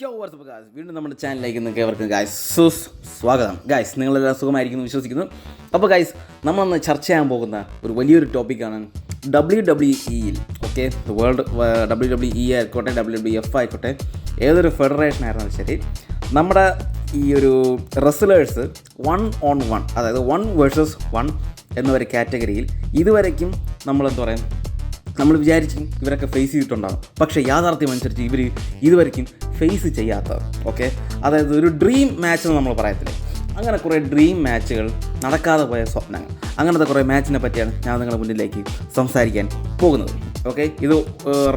യോ WhatsApp guys വീണ്ടും നമ്മുടെ ചാനലിലേക്ക് നിങ്ങൾക്ക് ഏവർക്കും ഗായ്സ് സുസ് സ്വാഗതം. ഗായ്സ് നിങ്ങളെല്ലാം സുഖമായിരിക്കുന്നു വിശ്വസിക്കുന്നു. അപ്പോൾ ഗായ്സ് നമ്മൾ ഇന്ന് ചർച്ച ചെയ്യാൻ പോകുന്ന ഒരു വലിയൊരു ടോപ്പിക്കാണ് ഡബ്ല്യു ഡബ്ല്യു ഇയിൽ okay world W W E ആയിക്കോട്ടെ ഡബ്ല്യു ഡബ്ല്യു എഫ് ആയിക്കോട്ടെ ഏതൊരു ഫെഡറേഷൻ ആയിരുന്നാലും ശരി നമ്മുടെ ഈ ഒരു റെസ്ലേഴ്സ് വൺ ഓൺ വൺ അതായത് വൺ വേഴ്സസ് വൺ എന്നൊരു കാറ്റഗറിയിൽ ഇതുവരയ്ക്കും നമ്മളെന്താ പറയുക നമ്മൾ വിചാരിച്ചു ഇവരൊക്കെ ഫേസ് ചെയ്തിട്ടുണ്ടാകും പക്ഷേ യാഥാർത്ഥ്യം അനുസരിച്ച് ഇവർ ഇതുവരെയ്ക്കും ഫേസ് ചെയ്യാത്തത് ഓക്കെ അതായത് ഒരു ഡ്രീം മാച്ച് എന്ന് നമ്മൾ പറയത്തില്ലേ? അങ്ങനെ കുറേ ഡ്രീം മാച്ചുകൾ നടക്കാതെ പോയ സ്വപ്നങ്ങൾ. അങ്ങനത്തെ കുറേ മാച്ചിനെ പറ്റിയാണ് ഞാൻ നിങ്ങളുടെ മുന്നിലേക്ക് സംസാരിക്കാൻ പോകുന്നത് ഓക്കെ ഇത്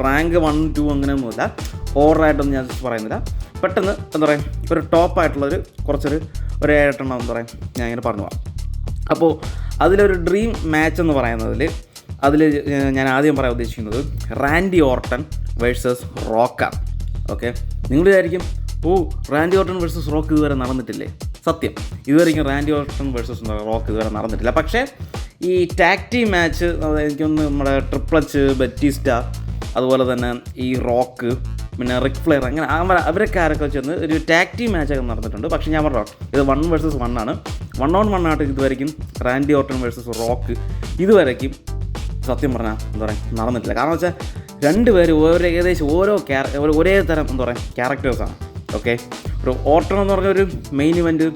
റാങ്ക് വൺ ടു അങ്ങനെയൊന്നുമില്ല ഓവറായിട്ടൊന്നും ഞാൻ പറയുന്നില്ല. പെട്ടെന്ന് എന്താ പറയുക ഒരു ടോപ്പായിട്ടുള്ളൊരു കുറച്ചൊരു ഒരു ഏഴെട്ടെണ്ണം എന്താ പറയുക ഞാൻ ഇങ്ങനെ പറഞ്ഞു പോകാം അപ്പോൾ അതിലൊരു ഡ്രീം മാച്ച് എന്ന് പറയുന്നതിൽ അതിൽ ഞാൻ ആദ്യം പറയാൻ ഉദ്ദേശിക്കുന്നത് Randy Orton versus Rock. Okay? നിങ്ങൾ വിചാരിക്കും ഓ റാൻഡി ഓർട്ടൺ വേഴ്സസ് റോക്ക് ഇതുവരെ നടന്നിട്ടില്ലേ? സത്യം. ഇതുവരെയും റാൻഡി ഓർട്ടൺ വേഴ്സസ് റോക്ക് ഇതുവരെ നടന്നിട്ടില്ല. പക്ഷേ ഈ ടാക്ടി മാച്ച് എനിക്കൊന്ന് നമ്മുടെ ട്രിപ്ലച്ച് ബറ്റീസ്റ്റ അതുപോലെ തന്നെ ഈ റോക്ക് പിന്നെ റിക് ഫ്ലെയർ അങ്ങനെ അവ അവരൊക്കെ ആരൊക്കെ ചെന്ന് ഒരു ടാക്ടി മാച്ചൊക്കെ നടന്നിട്ടുണ്ട്. പക്ഷേ ഞാൻ പറഞ്ഞു ഇത് വൺ വേഴ്സസ് വൺ ആണ്. വൺ ഓൺ വൺ ആയിട്ട് ഇതുവരെയും റാൻഡി ഓർട്ടൺ വേഴ്സസ് റോക്ക് ഇതുവരെയും സത്യം പറഞ്ഞാൽ എന്താ പറയുക നടന്നിട്ടില്ല. കാരണം വെച്ചാൽ രണ്ടുപേരും ഓരോ ഏകദേശം ഓരോ ക്യാര ഒരേ തരം എന്താ പറയുക ക്യാരക്ടേഴ്സാണ് ഓക്കെ ഒരു ഓട്ടം എന്ന് പറഞ്ഞ ഒരു മെയിൻ ഇവന്റ്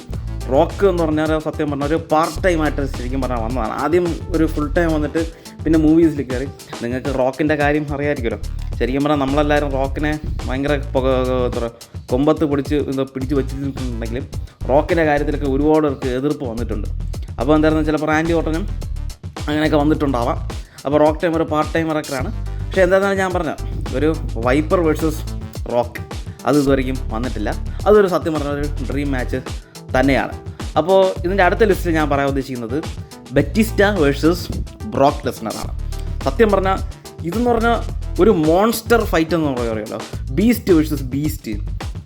റോക്ക് എന്ന് പറഞ്ഞാൽ സത്യം പറഞ്ഞാൽ ഒരു പാർട്ട് ടൈം ആയിട്ട് ശരിക്കും പറഞ്ഞാൽ വന്നതാണ്. ആദ്യം ഒരു ഫുൾ ടൈം വന്നിട്ട് പിന്നെ മൂവീസിൽ കയറി നിങ്ങൾക്ക് റോക്കിന്റെ കാര്യം അറിയാമായിരിക്കുമല്ലോ ശരിക്കും പറഞ്ഞാൽ നമ്മളെല്ലാവരും റോക്കിനെ ഭയങ്കര കൊമ്പത്ത് പിടിച്ച് പിടിച്ച് വെച്ചിട്ടുണ്ടെങ്കിലും റോക്കിന്റെ കാര്യത്തിലൊക്കെ ഒരുപാട് പേർക്ക് എതിർപ്പ് വന്നിട്ടുണ്ട്. അപ്പോൾ എന്തായിരുന്നു ചിലപ്പോൾ റാൻഡി ഓട്ടനും അങ്ങനെയൊക്കെ വന്നിട്ടുണ്ടാവാം. അപ്പോൾ റോക്ക് ടൈമർ പാർട്ട് ടൈം ഇറക്കറാണ് പക്ഷേ എന്താണെന്നാണ് ഞാൻ പറഞ്ഞത്? ഒരു വൈപ്പർ വേഴ്സസ് റോക്ക്. അത് ഇതുവരെയും വന്നിട്ടില്ല. അതൊരു സത്യം പറഞ്ഞ ഒരു ഡ്രീം മാച്ച് തന്നെയാണ്. അപ്പോൾ ഇതിന്റെ അടുത്ത ലിസ്റ്റിൽ ഞാൻ പറയാൻ ഉദ്ദേശിക്കുന്നത് ബെറ്റിസ്റ്റ വേഴ്സസ് ബ്രോക്ക് ലെസ്നറാണ് സത്യം പറഞ്ഞാൽ ഇതെന്ന് പറഞ്ഞാൽ ഒരു മോൺസ്റ്റർ ഫൈറ്റ് എന്ന് പറയുമല്ലോ ബീസ്റ്റ് വേഴ്സസ് ബീസ്റ്റ്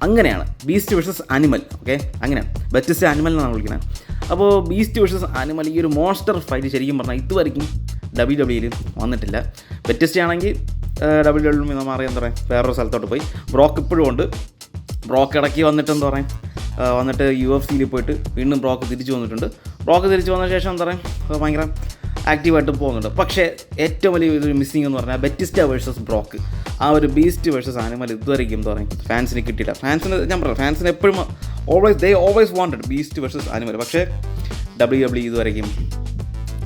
അങ്ങനെയാണ്. ബീസ്റ്റ് വേഴ്സസ് അനിമൽ ഓക്കെ അങ്ങനെയാണ്. ബെറ്റിസ്റ്റ് അനിമൽ എന്നാണ് വിളിക്കുന്നത്. അപ്പോൾ ബീസ്റ്റ് വേഴ്സസ് അനിമൽ ഈ ഒരു മോൺസ്റ്റർ ഫൈറ്റ് ശരിക്കും പറഞ്ഞാൽ ഇതുവരെയും ഡബ്ല്യു ഡബ്ല്യൂയിൽ വന്നിട്ടില്ല. ബെറ്റിസ്റ്റ് ആണെങ്കിൽ ഡബ്ല്യു ഡബ്ല്യു എന്ന് അറിയാൻ എന്താ പറയുക വേറൊരു സ്ഥലത്തോട്ട് പോയി. ബ്രോക്ക് ഇപ്പോഴും ഉണ്ട്. ബ്രോക്ക് ഇടയ്ക്ക് വന്നിട്ട് എന്താ പറയുക വന്നിട്ട് യു എഫ് സിയിൽ പോയിട്ട് വീണ്ടും ബ്രോക്ക് തിരിച്ചു വന്നിട്ടുണ്ട്. ബ്രോക്ക് തിരിച്ചു വന്ന ശേഷം എന്താ പറയുക ഭയങ്കര ആക്റ്റീവായിട്ട് പോകുന്നുണ്ട്. പക്ഷേ ഏറ്റവും വലിയ ഒരു മിസ്സിങ് എന്ന് പറഞ്ഞാൽ ബെറ്റിസ്റ്റ വേഴ്സസ് ബ്രോക്ക് ആ ഒരു ബീസ്റ്റ് വേഴ്സസ് ആനിമൽ ഇതുവരെയും എന്താ പറയുക ഫാൻസിന് കിട്ടിയില്ല. ഫാൻസിന് ഞാൻ പറയാം ഫാൻസിന് എപ്പോഴും always they always wanted beast versus animal പക്ഷേ ഡബ്ല്യു ഡബ്ല്യു ഇതുവരെയും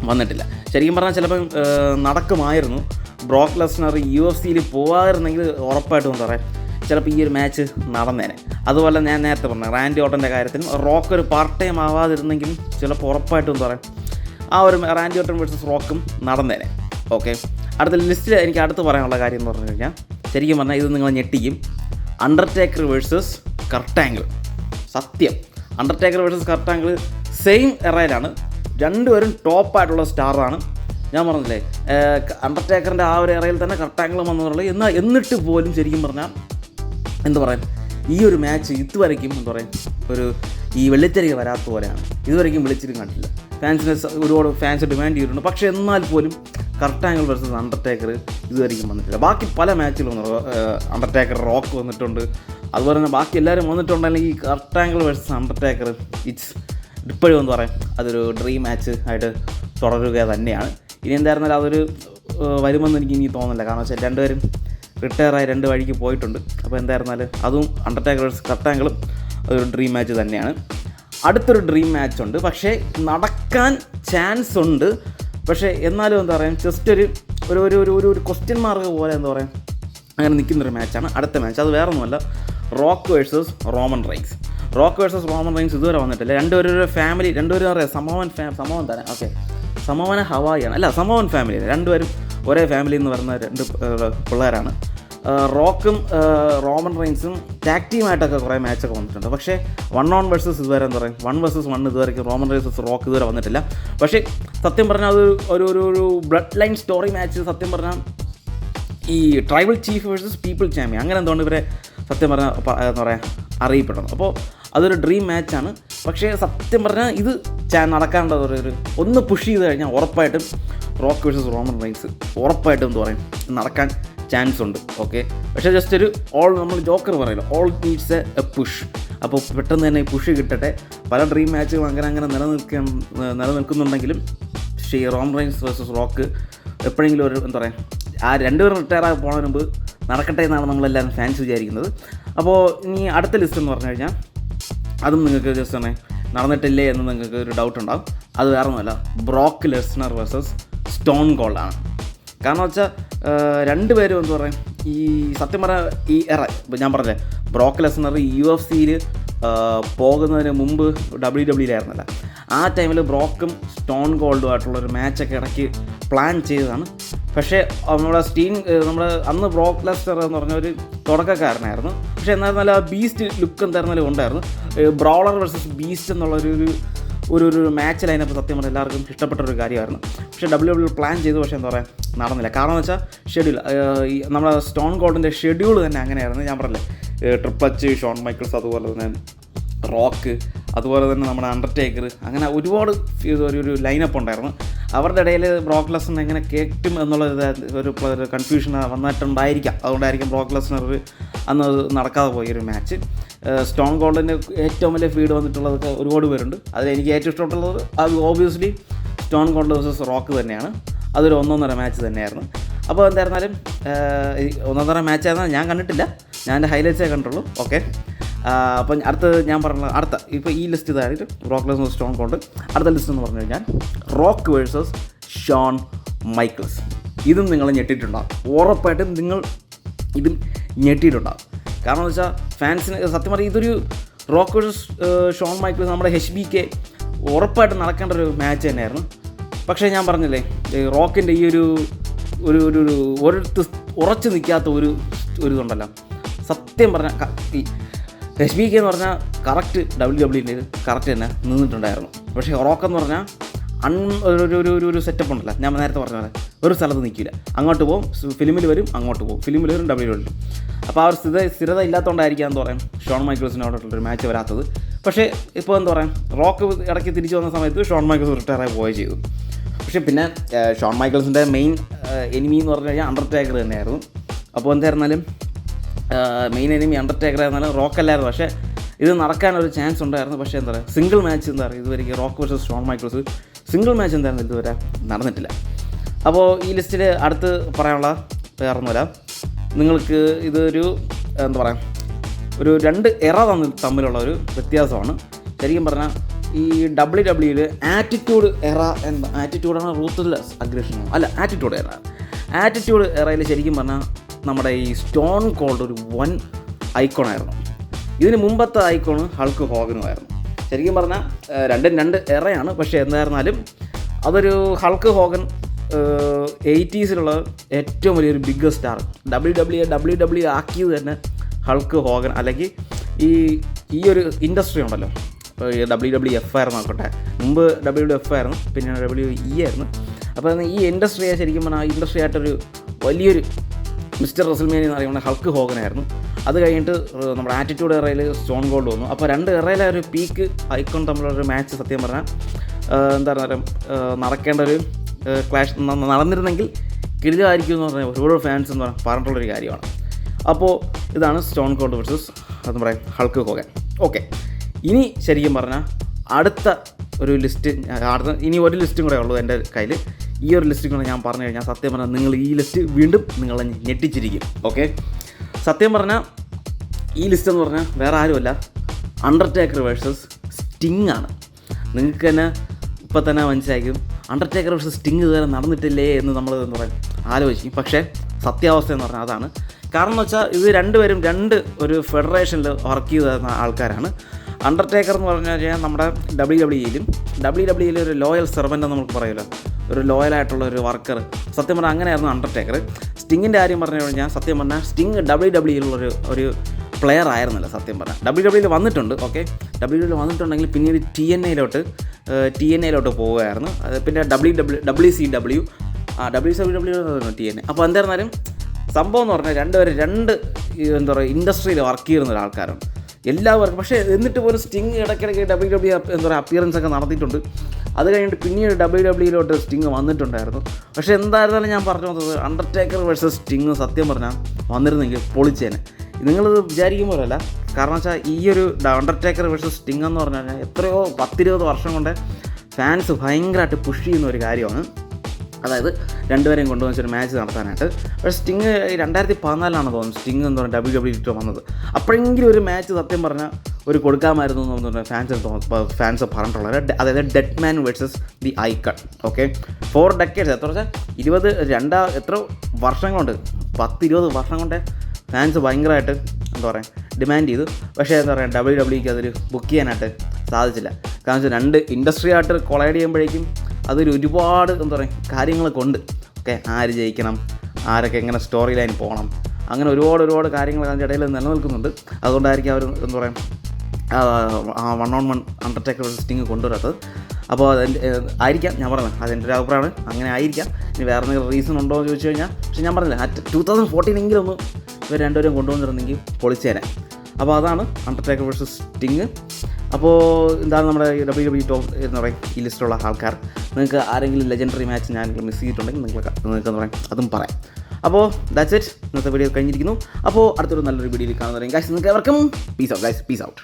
വന്നിട്ടില്ല. ശരിക്കും പറഞ്ഞാൽ ചിലപ്പം നടക്കുമായിരുന്നു. ബ്രോക്ക് ലെസ്നർ യു എഫ് സിയിൽ പോകാതിരുന്നെങ്കിൽ ഉറപ്പായിട്ടും എന്താ പറയുക ചിലപ്പോൾ ഈ ഒരു മാച്ച് നടന്നേനെ. അതുപോലെ ഞാൻ നേരത്തെ പറഞ്ഞു റാൻഡി ഓട്ടന്റെ കാര്യത്തിലും റോക്ക് ഒരു പാർട്ട് ടൈം ആവാതിരുന്നെങ്കിലും ചിലപ്പോൾ ഉറപ്പായിട്ടും എന്താ പറയുക ആ ഒരു റാൻഡി ഓട്ടൻ വേഴ്സസ് റോക്കും നടന്നേനെ. ഓക്കെ? അടുത്ത ലിസ്റ്റിൽ എനിക്ക് അടുത്ത് പറയാനുള്ള കാര്യം എന്ന് പറഞ്ഞു കഴിഞ്ഞാൽ ശരിക്കും പറഞ്ഞാൽ ഇത് നിങ്ങൾ ഞെട്ടിക്കും. Undertaker versus Kurt Angle. സത്യം. Undertaker versus Kurt Angle same എറയിലാണ്. രണ്ടുപേരും ടോപ്പായിട്ടുള്ള സ്റ്റാറാണ്. ഞാൻ പറഞ്ഞില്ലേ അണ്ടർടേക്കറിന്റെ ആ ഒരു എറയിൽ തന്നെ കർട്ടാങ്കിളും വന്നതുള്ളൂ എന്നാൽ എന്നിട്ട് പോലും ശരിക്കും പറഞ്ഞാൽ എന്താ പറയുക ഈ ഒരു മാച്ച് ഇതുവരയ്ക്കും എന്താ പറയുക ഒരു ഈ വെള്ളിത്തിരിക വരാത്ത പോലെയാണ്. ഇതുവരെയും വിളിച്ചിട്ടും കണ്ടില്ല ഫാൻസിനെ ഒരുപാട് ഫാൻസ് ഡിമാൻഡ് ചെയ്തിട്ടുണ്ട്. പക്ഷേ എന്നാൽ പോലും കർട്ടാങ്കിൾ വേഴ്സസ് അണ്ടർടേക്കർ ഇതുവരെയും വന്നിട്ടില്ല. ബാക്കി പല മാച്ചിലും അണ്ടർടേക്കർ റോക്ക് വന്നിട്ടുണ്ട്. അതുപോലെ തന്നെ ബാക്കി എല്ലാവരും വന്നിട്ടുണ്ടെങ്കിൽ ഈ കർട്ടാങ്കിൾ വേഴ്സസ് അണ്ടർടേക്കർ ഇറ്റ്സ് ഇപ്പോഴും എന്ന് പറയാം അതൊരു ഡ്രീം മാച്ച് ആയിട്ട് തുടരുക തന്നെയാണ്. ഇനി എന്തായിരുന്നാലും അതൊരു വരുമെന്ന് എനിക്ക് ഇനി തോന്നുന്നില്ല. കാരണം വെച്ചാൽ രണ്ടുപേരും റിട്ടയറായി രണ്ട് വഴിക്ക് പോയിട്ടുണ്ട്. അപ്പോൾ എന്തായിരുന്നാലും അതും അണ്ടർടേക്കേഴ്സ് കർട്ടാങ്കിളും അതൊരു ഡ്രീം മാച്ച് തന്നെയാണ്. അടുത്തൊരു ഡ്രീം മാച്ച് ഉണ്ട്. പക്ഷേ നടക്കാൻ ചാൻസ് ഉണ്ട്. പക്ഷേ എന്നാലും എന്താ പറയുക ജസ്റ്റ് ഒരു ഒരു ഒരു ഒരു ഒരു ഒരു ക്വസ്റ്റ്യൻ മാർക്ക് പോലെ എന്താ പറയുക അങ്ങനെ നിൽക്കുന്നൊരു മാച്ചാണ് അടുത്ത മാച്ച് അത് വേറെ ഒന്നുമല്ല Rock versus Roman Reigns Rock versus Roman Reigns ഇതുവരെ വന്നിട്ടില്ല. രണ്ടുപേരും ഒരു ഫാമിലി രണ്ടുപേരും അറിയാം സമോവൻ ഫാ സമോവൻ തന്നെ. ഓക്കെ സമോവന ഹവായിയാണ് അല്ല സമോവൻ ഫാമിലി രണ്ടുപേരും ഒരേ ഫാമിലി എന്ന് പറയുന്ന രണ്ട് പിള്ളേരാണ്. റോക്കും റോമൻ റൈൻസും ടാക് ടീമായിട്ടൊക്കെ കുറേ മാച്ചൊക്കെ വന്നിട്ടുണ്ട്. പക്ഷേ വൺ ഓൺ വേഴ്സസ് ഇതുവരെ എന്താ പറയുക വൺ വേഴ്സസ് വൺ ഇതുവരെ റോമൻ റൈൻസസ് റോക്ക് ഇതുവരെ വന്നിട്ടില്ല. പക്ഷേ സത്യം പറഞ്ഞാൽ അത് ഒരു ഒരു ഒരു ബ്ലഡ് ലൈൻ സ്റ്റോറി മാച്ച് സത്യം പറഞ്ഞാൽ ഈ tribal chief versus people champion അങ്ങനെ എന്തുകൊണ്ട് ഇവരെ സത്യം പറഞ്ഞാൽ എന്താ പറയുക അറിയപ്പെടണം അപ്പോൾ അതൊരു ഡ്രീം മാച്ചാണ് പക്ഷേ സത്യം പറഞ്ഞാൽ ഇത് ചാൻ നടക്കാനുള്ള ഒരു ഒന്ന് പുഷ് ചെയ്ത് കഴിഞ്ഞാൽ ഉറപ്പായിട്ടും റോക്ക് വേഴ്സസ് റോമൻ റൈൻസ് ഉറപ്പായിട്ടും എന്ന് പറയും? നടക്കാൻ ചാൻസ് ഉണ്ട്. ഓക്കെ പക്ഷേ ജസ്റ്റ് ഒരു ഓൾ നമ്മൾ ജോക്കർ പറയല്ലോ. ഓൾ നീഡ്സ് എ പുഷ് അപ്പോൾ പെട്ടെന്ന് തന്നെ പുഷ് കിട്ടട്ടെ. പല ഡ്രീം മാച്ചുകളും അങ്ങനെ അങ്ങനെ നിലനിൽക്കാൻ നിലനിൽക്കുന്നുണ്ടെങ്കിലും പക്ഷേ ഈ റോം റൈൻസ് വേഴ്സസ് റോക്ക് എപ്പോഴെങ്കിലും ഒരു എന്താ പറയുക ആ രണ്ടുപേരും റിട്ടയർ ആയി പോകുന്നതിന് മുമ്പ് നടക്കട്ടെ എന്നാണ് നമ്മളെല്ലാവരും ഫാൻസ് വിചാരിക്കുന്നത്. അപ്പോൾ ഇനി അടുത്ത ലിസ്റ്റ് എന്ന് പറഞ്ഞു കഴിഞ്ഞാൽ അതും നിങ്ങൾക്ക് ജസ്റ്റ് തന്നെ നടന്നിട്ടില്ലേ എന്ന് നിങ്ങൾക്ക് ഒരു ഡൗട്ട് ഉണ്ടാവും. അത് വേറെ ഒന്നുമല്ല ബ്രോക്ക് ലെസ്നർ വേഴ്സസ് സ്റ്റോൺ ഗോൾഡാണ് കാരണം വെച്ചാൽ രണ്ട് പേരും എന്ന് പറയുക ഈ സത്യം പറഞ്ഞ ഈ എറ ഇപ്പം ഞാൻ പറഞ്ഞേ ബ്രോക്ക് ലെസ്നർ യു എഫ് സിയിൽ പോകുന്നതിന് മുമ്പ് ഡബ്ല്യു ഡബ്ല്യൂയിലായിരുന്നല്ല ആ ടൈമിൽ ബ്രോക്കും സ്റ്റോൺ ഗോൾഡും ആയിട്ടുള്ള ഒരു മാച്ചൊക്കെ ഇടയ്ക്ക് പ്ലാൻ ചെയ്തതാണ്. പക്ഷേ നമ്മുടെ സ്റ്റീൻ നമ്മൾ അന്ന് ബ്രോക്ക് ലെസ്റ്റർ എന്ന് പറഞ്ഞ ഒരു തുടക്കക്കാരനായിരുന്നു. പക്ഷേ എന്നാൽ നല്ല ബീസ്റ്റ് ലുക്ക് എന്തായിരുന്നാലും ഉണ്ടായിരുന്നു. ബ്രോളർ വേഴ്സസ് ബീസ്റ്റ് എന്നുള്ളൊരു ഒരു ഒരു മാച്ച് ലൈനപ്പ് സത്യം പറഞ്ഞാൽ എല്ലാവർക്കും ഇഷ്ടപ്പെട്ട ഒരു കാര്യമായിരുന്നു. പക്ഷേ ഡബ്ല്യു ഡബ്ല്യു പ്ലാൻ ചെയ്തു പക്ഷേ എന്താ പറയുക നടന്നില്ല. കാരണം എന്ന് വെച്ചാൽ ഷെഡ്യൂൾ നമ്മുടെ സ്റ്റോൺ ഗോൾഡിന്റെ ഷെഡ്യൂൾ തന്നെ അങ്ങനെയായിരുന്നു. ഞാൻ പറഞ്ഞില്ലേ ട്രിപ്പ് എച്ച് ഷോൺ മൈക്കിൾസ് അതുപോലെ തന്നെ റോക്ക് അതുപോലെ തന്നെ നമ്മുടെ അണ്ടർടേക്കർ അങ്ങനെ ഒരുപാട് ഒരു ഒരു ലൈനപ്പ് ഉണ്ടായിരുന്നു. അവരുടെ ഇടയിൽ ബ്രോക്ക് എങ്ങനെ കേൾക്കും എന്നുള്ള ഒരു കൺഫ്യൂഷൻ വന്നിട്ടുണ്ടായിരിക്കാം. അതുകൊണ്ടായിരിക്കും ബ്രോക്ക് ലെസണർ അന്ന് നടക്കാതെ പോയി ഒരു മാച്ച് സ്റ്റോൺ ഗോൾഡിന്റെ ഏറ്റവും വലിയ ഫീഡ് വന്നിട്ടുള്ളതൊക്കെ ഒരുപാട് പേരുണ്ട്. അതിൽ എനിക്ക് ഏറ്റവും ഇഷ്ടപ്പെട്ടുള്ളത് അത് obviously Stone Cold versus Rock തന്നെയാണ്. അതൊരു ഒന്നൊന്നര മാച്ച് തന്നെയായിരുന്നു. അപ്പോൾ എന്തായിരുന്നാലും ഒന്നൊന്നര മാച്ചായിരുന്നാൽ ഞാൻ കണ്ടിട്ടില്ല. ഞാൻ എന്റെ ഹൈലൈറ്റ്സേ കണ്ടുള്ളൂ. ഓക്കെ അപ്പം അടുത്ത ഞാൻ പറഞ്ഞ അടുത്ത ഇപ്പോൾ ഈ ലിസ്റ്റ് ഇതായിട്ട് റോക്ക് ലെസ് സ്റ്റോൺ കോണ്ട് അടുത്ത ലിസ്റ്റ് എന്ന് പറഞ്ഞു കഴിഞ്ഞാൽ റോക്ക് വേഴ്സസ് ഷോൺ മൈക്കിൾസ് ഇതും നിങ്ങൾ ഞെട്ടിയിട്ടുണ്ടാകും ഉറപ്പായിട്ടും നിങ്ങൾ ഇതും ഞെട്ടിയിട്ടുണ്ടാകും കാരണം എന്ന് വെച്ചാൽ ഫാൻസിന് സത്യം പറഞ്ഞാൽ ഇതൊരു റോക്ക് വേഴ്സസ് ഷോൺ മൈക്കിൾസ് നമ്മുടെ എച്ച് ബി കെ ഉറപ്പായിട്ടും നടക്കേണ്ട ഒരു മാച്ച് തന്നെയായിരുന്നു. പക്ഷേ ഞാൻ പറഞ്ഞില്ലേ റോക്കിന്റെ ഈ ഒരു ഒരു ഒരു ഒരു ഒരിടത്ത് ഉറച്ചു നിൽക്കാത്ത ഒരു ഒരു ഇതുണ്ടല്ലോ. സത്യം പറഞ്ഞാൽ ബി കെ എന്ന് പറഞ്ഞാൽ കറക്റ്റ് ഡബ്ല്യു ഡബ്ല്യുന്റെ കറക്റ്റ് തന്നെ നിന്നിട്ടുണ്ടായിരുന്നു. പക്ഷേ റോക്ക് എന്ന് പറഞ്ഞാൽ അൺ ഒരു ഒരു ഒരു സെറ്റപ്പ് ഉണ്ടല്ലോ. ഞാൻ നേരത്തെ പറഞ്ഞ പോലെ. ഒരു സ്ഥലത്ത് നിൽക്കില്ല. അങ്ങോട്ട് പോകും ഫിലിമിൽ വരും അങ്ങോട്ട് പോകും ഫിലിമിൽ വരും ഡബ്ല്യു ഡബ്ല്യു അപ്പോൾ ആ ഒരു സ്ഥിര സ്ഥിരത ഇല്ലാത്തതുകൊണ്ടായിരിക്കാം എന്താ പറയാം ഷോൺ മൈക്കിൾസിനോടുള്ളൊരു മാച്ച് വരാത്തത്. പക്ഷേ ഇപ്പോൾ എന്താ പറയുക റോക്ക് ഇടയ്ക്ക് തിരിച്ചു വന്ന സമയത്ത് ഷോൺ മൈക്കിൾസ് റിട്ടയർ ആയി പോവുകയും ചെയ്തു. പക്ഷേ പിന്നെ ഷോൺ മൈക്കിൾസിന്റെ മെയിൻ എനിമി എന്ന് പറഞ്ഞു കഴിഞ്ഞാൽ അണ്ടർടേക്കർ തന്നെയായിരുന്നു. അപ്പോൾ എന്തായിരുന്നാലും മെയിൻ എനിമി അണ്ടർടേക്കർ ആയിരുന്നാലും റോക്ക് അല്ലായിരുന്നു. പക്ഷേ ഇത് നടക്കാൻ ഒരു ചാൻസ് ഉണ്ടായിരുന്നു. പക്ഷേ എന്താ പറയുക സിംഗിൾ മാച്ച് എന്താ പറയുക ഇതുവരെ Rock versus Shawn Michaels single match എന്തായിരുന്നു ഇതുവരെ? നടന്നിട്ടില്ല. അപ്പോൾ ഈ ലിസ്റ്റിൽ അടുത്ത് പറയാനുള്ള വേറൊന്നുമില്ല നിങ്ങൾക്ക് ഇതൊരു എന്താ പറയുക ഒരു രണ്ട് എറ തമ്മിൽ തമ്മിലുള്ള ഒരു വ്യത്യാസമാണ്. ശരിക്കും പറഞ്ഞാൽ ഈ ഡബ്ല്യു ഡബ്ല്യുയിൽ ആറ്റിറ്റ്യൂഡ് എറ എന്താ ആറ്റിറ്റ്യൂഡാണ് റൂത്ത്ലെസ് അഗ്രഷനോ അല്ല ആറ്റിറ്റ്യൂഡ് എറ. ആറ്റിറ്റ്യൂഡ് എറയിൽ ശരിക്കും പറഞ്ഞാൽ നമ്മുടെ ഈ സ്റ്റോൺ കോൾഡ് ഒരു വൻ ഐക്കോണായിരുന്നു ഇതിന് മുമ്പത്തെ ഐക്കോണ് ഹൾക്ക് ഹോഗനുമായിരുന്നു ശരിക്കും പറഞ്ഞാൽ രണ്ടും രണ്ട് എറയാണ് പക്ഷേ എന്തായിരുന്നാലും അതൊരു ഹൾക്ക് ഹോഗൻ എയ്റ്റീസിലുള്ള ഏറ്റവും വലിയൊരു big star W W W W ആക്കിയത് തന്നെ ഹൾക്ക് ഹോഗൻ അല്ലെങ്കിൽ ഈ ഈ ഒരു ഇൻഡസ്ട്രി ഉണ്ടല്ലോ. ഡബ്ല്യു ഡബ്ല്യു എഫ് ആയിരുന്നു നോക്കട്ടെ മുമ്പ് ഡബ്ല്യു ഡബ്ല്യു എഫ് ആയിരുന്നു പിന്നെ ഡബ്ല്യു ഇ ആയിരുന്നു. അപ്പോൾ ഈ ഇൻഡസ്ട്രിയെ ശരിക്കും പറഞ്ഞാൽ ഇൻഡസ്ട്രി ആയിട്ടൊരു വലിയൊരു മിസ്റ്റർ റസൽമേനി എന്ന് പറയുന്നത് ഹൾക്ക് ഹോഗനായിരുന്നു. അത് കഴിഞ്ഞിട്ട് നമ്മുടെ ആറ്റിറ്റ്യൂഡ് എറയിൽ സ്റ്റോൺ ഗോൾഡ് വന്നു. അപ്പോൾ രണ്ട് എറയിലെ ഒരു പീക്ക് ഐക്കോൺ തമ്മിലുള്ള മാച്ച് സത്യം പറഞ്ഞാൽ എന്താ പറയുക നടക്കേണ്ട ഒരു ക്ലാഷ് നടന്നിരുന്നെങ്കിൽ കിടിലായിരിക്കും എന്ന് പറഞ്ഞാൽ ഒരുപാട് ഫാൻസ് എന്ന് പറഞ്ഞാൽ പറഞ്ഞിട്ടുള്ളൊരു കാര്യമാണ്. അപ്പോൾ ഇതാണ് സ്റ്റോൺ കോൾഡ് വേഴ്സസ് അത് പറയാം ഹൾക്ക് ഹോഗൻ. ഓക്കെ. ഇനി ശരിക്കും പറഞ്ഞാൽ അടുത്ത ഒരു ലിസ്റ്റ് അടുത്ത ഇനി ഒരു ലിസ്റ്റും കൂടെ ഉള്ളൂ എന്റെ കയ്യിൽ ഈ ഒരു ലിസ്റ്റ് കൂടെ ഞാൻ പറഞ്ഞു കഴിഞ്ഞാൽ സത്യം പറഞ്ഞാൽ നിങ്ങൾ ഈ ലിസ്റ്റ് വീണ്ടും നിങ്ങളെ ഞെട്ടിച്ചിരിക്കും. ഓക്കെ സത്യം പറഞ്ഞാൽ ഈ ലിസ്റ്റ് എന്ന് പറഞ്ഞാൽ വേറെ ആരുമല്ല. അണ്ടർടേക്കർ വേഴ്സസ് സ്റ്റിങ് ആണ്. നിങ്ങൾക്ക് തന്നെ ഇപ്പം തന്നെ മനസ്സിലാക്കും അണ്ടർടേക്കർ വേഴ്സസ് സ്റ്റിങ് ഇതുവരെ നടന്നിട്ടില്ലേ എന്ന് നമ്മൾ എന്ന് പറയും ആലോചിക്കും. പക്ഷേ സത്യാവസ്ഥ എന്ന് പറഞ്ഞാൽ അതാണ്. കാരണം എന്ന് വെച്ചാൽ ഇത് രണ്ടുപേരും രണ്ട് ഒരു ഫെഡറേഷനിൽ വർക്ക് ചെയ്ത ആൾക്കാരാണ്. അണ്ടർടേക്കർ എന്ന് പറഞ്ഞു കഴിഞ്ഞാൽ നമ്മുടെ ഡബ്ല്യു ഡബ്ല്യു ഇയിലും ഡബ്ല്യു ഡബ്ല്യു ഒരു ലോയൽ സെർവന്റ് നമുക്ക് പറയുമല്ലോ ഒരു ലോയലായിട്ടുള്ള ഒരു വർക്കർ സത്യം പറഞ്ഞാൽ അങ്ങനെയായിരുന്നു അണ്ടർടേക്കർ സ്റ്റിങ്ങിന്റെ കാര്യം പറഞ്ഞു കഴിഞ്ഞാൽ സത്യം പറഞ്ഞാൽ സ്റ്റിങ് ഡബ്ല്യു ഡബ്ല്യുയിലുള്ളൊരു ഒരു പ്ലെയർ ആയിരുന്നില്ല സത്യം പറഞ്ഞാൽ ഡബ്ല്യു ഡബ്ല്യൂയിൽ വന്നിട്ടുണ്ട് ഓക്കെ ഡബ്ല്യു ഡബ്ല്യൂ വന്നിട്ടുണ്ടെങ്കിൽ പിന്നീട് ടി എൻ എയിലോട്ട് ടി എൻ എയിലോട്ട് പോവുകയായിരുന്നു. പിന്നെ W W W C W ആ W C W T N A അപ്പോൾ എന്തായിരുന്നാലും സംഭവം എന്ന് പറഞ്ഞാൽ രണ്ടുപേരും രണ്ട് എന്താ പറയുക ഇൻഡസ്ട്രിയിൽ വർക്ക് ചെയ്യുന്ന ഒരാൾക്കാരാണ്. എല്ലാവർക്കും. പക്ഷേ എന്നിട്ട് പോലും സ്റ്റിങ് ഇടയ്ക്കിടയ്ക്ക് ഡബ്ല്യു ഡബ്ല്യു എന്താ പറയുക അപ്പിയറൻസ് ഒക്കെ നടത്തിയിട്ടുണ്ട്. അത് കഴിഞ്ഞിട്ട് പിന്നീട് ഡബ്ല്യു ഡബ്ല്യുയിലോട്ട് സ്റ്റിങ് വന്നിട്ടുണ്ടായിരുന്നു. പക്ഷേ എന്തായിരുന്നാലും ഞാൻ പറഞ്ഞു വന്നത് അണ്ടർടേക്കർ വേഴ്സസ് സ്റ്റിങ് സത്യം പറഞ്ഞാൽ വന്നിരുന്നെങ്കിൽ പൊളിച്ചേനെ. നിങ്ങളിത് വിചാരിക്കും പോലല്ല കാരണം വെച്ചാൽ ഈ ഒരു അണ്ടർടേക്കർ വേഴ്സസ് സ്റ്റിങ് എന്ന് പറഞ്ഞു കഴിഞ്ഞാൽ എത്രയോ പത്തിരുപത് വർഷം കൊണ്ട് ഫാൻസ് ഭയങ്കരമായിട്ട് പുഷ് ചെയ്യുന്ന ഒരു കാര്യമാണ്. അതായത് രണ്ടുപേരെയും കൊണ്ടുവന്നൊരു മാച്ച് നടത്താനായിട്ട്. പക്ഷേ സ്റ്റിങ് രണ്ടായിരത്തി പതിനാലിലാണ് തോന്നുന്നു സ്റ്റിങ് എന്ന് പറഞ്ഞാൽ ഡബ്ല്യു ഡബ്ല്യു ഇട്ട് വന്നത്. അപ്പോഴെങ്കിലും ഒരു മാച്ച് സത്യം പറഞ്ഞാൽ ഒരു കൊടുക്കാമായിരുന്നു എന്ന് പറഞ്ഞാൽ ഫാൻസ് ഫാൻസ് പറഞ്ഞിട്ടുള്ളത് അതായത് dead man versus the icon okay four decades എത്ര വെച്ചാൽ ഇരുപത് രണ്ടാ എത്ര വർഷം കൊണ്ട് പത്ത് ഇരുപത് വർഷം കൊണ്ട് ഫാൻസ് ഭയങ്കരമായിട്ട് എന്താ പറയുക ഡിമാൻഡ് ചെയ്തു. പക്ഷേ എന്താ പറയുക ഡബ്ല്യു ഡബ്ല്യുക്ക് അതൊരു ബുക്ക് ചെയ്യാനായിട്ട് സാധിച്ചില്ല. കാരണം വെച്ചാൽ രണ്ട് ഇൻഡസ്ട്രി ആയിട്ട് കൊളൈഡ് ചെയ്യുമ്പോഴേക്കും അതൊരു ഒരുപാട് എന്താ പറയുക കാര്യങ്ങളൊക്കെ ഉണ്ട്. ഓക്കെ ആര് ജയിക്കണം ആരൊക്കെ എങ്ങനെ സ്റ്റോറി ലൈൻ പോകണം അങ്ങനെ ഒരുപാട് ഒരുപാട് കാര്യങ്ങൾ അതിന്റെ ഇടയിൽ നിലനിൽക്കുന്നുണ്ട്. അതുകൊണ്ടായിരിക്കും അവർ എന്താ പറയുക one on one Undertaker Sting കൊണ്ടുവരാത്തത്. അപ്പോൾ അതെന്റെ ആയിരിക്കാം ഞാൻ പറഞ്ഞത്. അതെന്റെ ഒരു അഭിപ്രായമാണ്. അങ്ങനെ ആയിരിക്കാം. ഇനി വേറെ എന്തെങ്കിലും റീസൺ ഉണ്ടോ എന്ന് ചോദിച്ചു കഴിഞ്ഞാൽ പക്ഷേ ഞാൻ പറഞ്ഞില്ല അറ്റ് ടു തൗസൻഡ് ഫോർട്ടീനെങ്കിലും ഒന്ന് ഇവർ രണ്ടുപേരും കൊണ്ടുവന്നിരുന്നെങ്കിൽ പൊളിച്ചേനെ. അപ്പോൾ അതാണ് അണ്ടർടേക്കർ വേഴ്സസ് സ്റ്റിങ് അപ്പോൾ എന്താണ് നമ്മുടെ ഡബ്ല്യു ഡബ്ല്യു ടോപ്പ് എന്ന് പറയും ഈ ലിസ്റ്റിലുള്ള ആൾക്കാർ. നിങ്ങൾക്ക് ആരെങ്കിലും ലെജൻഡറി മാച്ച് ഞാൻ മിസ് ചെയ്തിട്ടുണ്ടെങ്കിൽ നിങ്ങൾക്ക് നിങ്ങൾക്ക് എന്ന് പറയാം അതും പറയാം. അപ്പോൾ ദാറ്റ്സ് ഇറ്റ് ഇന്നത്തെ വീഡിയോ കഴിഞ്ഞിരിക്കുന്നു. അപ്പോൾ അടുത്തൊരു നല്ലൊരു വീഡിയോയിൽ കാണുന്നവരെയും ഗൈസ് നിങ്ങൾക്ക് എവർക്കും peace out guys peace out